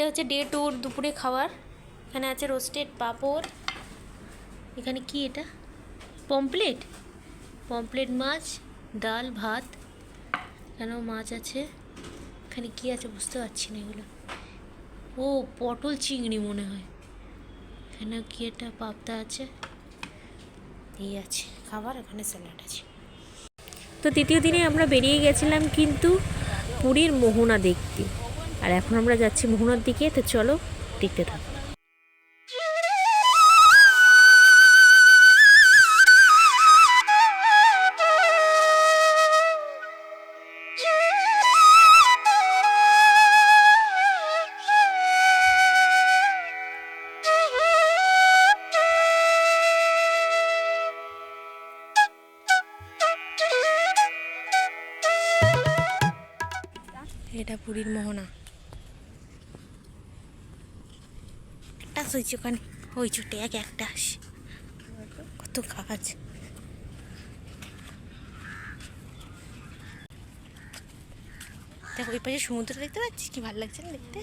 এটা হচ্ছে ডে টুর দুপুরে খাবার এখানে আছে রোস্টেড পাঁপড়। এখানে কি এটা? পমপ্লেট পমপ্লেট মাছ, ডাল, ভাত। এখানেও মাছ আছে। এখানে কি আছে বুঝতে পারছি না এগুলো। ও, পটল চিংড়ি মনে হয়। এখানে কি একটা পাবদা আছে। এই আছে। খাবার এখানে স্যালাড আছে। তো তৃতীয় দিনে আমরা বেরিয়ে গেছিলাম কিন্তু পুরীর মোহনা দেখতে। আর এখন আমরা যাচ্ছি মোহনার দিকে তো চলো দেখতে থাকো। এটা পুরীর মোহনা। একটা হয়েছে ওখানে। ওই ছুটে এক একটা আসে। কত গাছ দেখো, ওই পাশে সমুদ্র দেখতে পাচ্ছিস? কি ভালো লাগছে না দেখতে?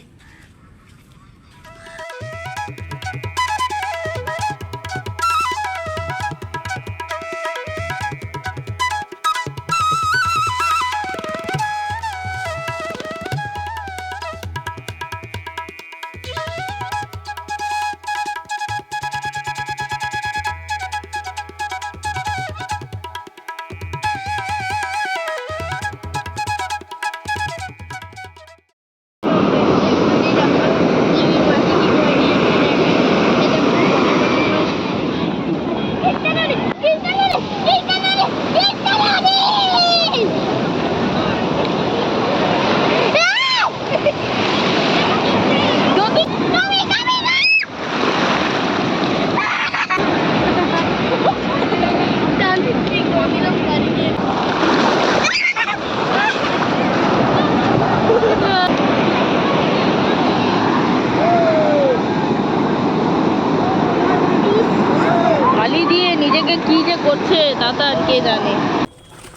করছে তো আর কে জানে।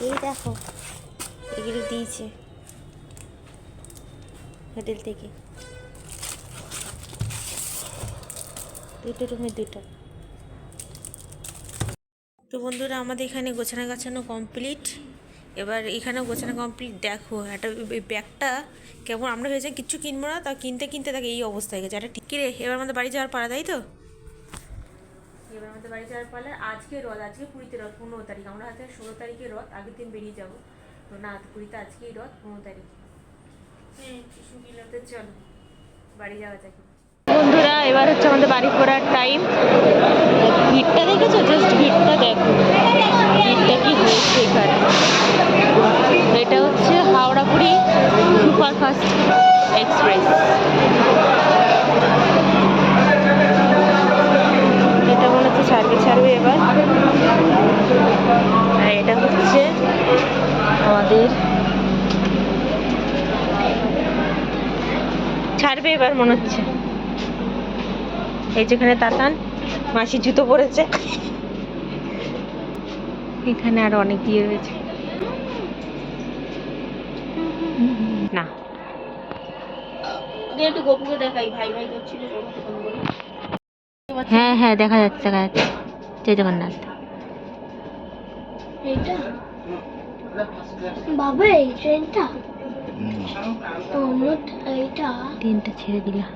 এই দেখো, এগুলো দিয়েছে হোটেল থেকে। দুটো রুমে দুটো। তো বন্ধুরা, আমাদের এখানে গোছানো গাছানো কমপ্লিট এবার এখানেও গোছানো কমপ্লিট দেখো, একটা ব্যাগটা কেমন আমরা ভেবেছিলাম কিচ্ছু কিনবো না তা কিনতে কিনতে দেখে এই অবস্থা হয়ে গেছে। একটা ঠিক রে, এবার আমাদের বাড়ি যাওয়ার পাড়া তাই তো? এবার আমাদের বাড়ি যাওয়ার পালা। আজকে রথ আজকে পুরীতে রথ পনেরো তারিখ। আমরা হাতে ষোলো তারিখে রথ আগের দিন বেরিয়ে যাব। তো না পুরীতে আজকেই রথ পনেরো তারিখ। হ্যাঁ তো চলো বাড়ি যাওয়া যাক বন্ধুরা এবার হচ্ছে আমাদের বাড়ি ফেরার টাইম ভিড়টা দেখেছ? জাস্ট ভিড়টা দেখো। ভিড়টা কি হয়েছে এখানে? এটা হচ্ছে Howrah Puri super fast express. ছাড়বে এবার মনে হচ্ছে। এই যেখানে তাতান মাসি জুতো পরেছে। এখানে আরও অনেক ইয়ে রয়েছে না। একটু গপুকে দেখাই ভাই ভাই করছিল হ্যাঁ হ্যাঁ দেখা যাচ্ছে দেখা যাচ্ছে। জয় জগন্নাথ। এইটা? বাবা এই ট্রেনটা ট্রেনটা ছেড়ে দিলাম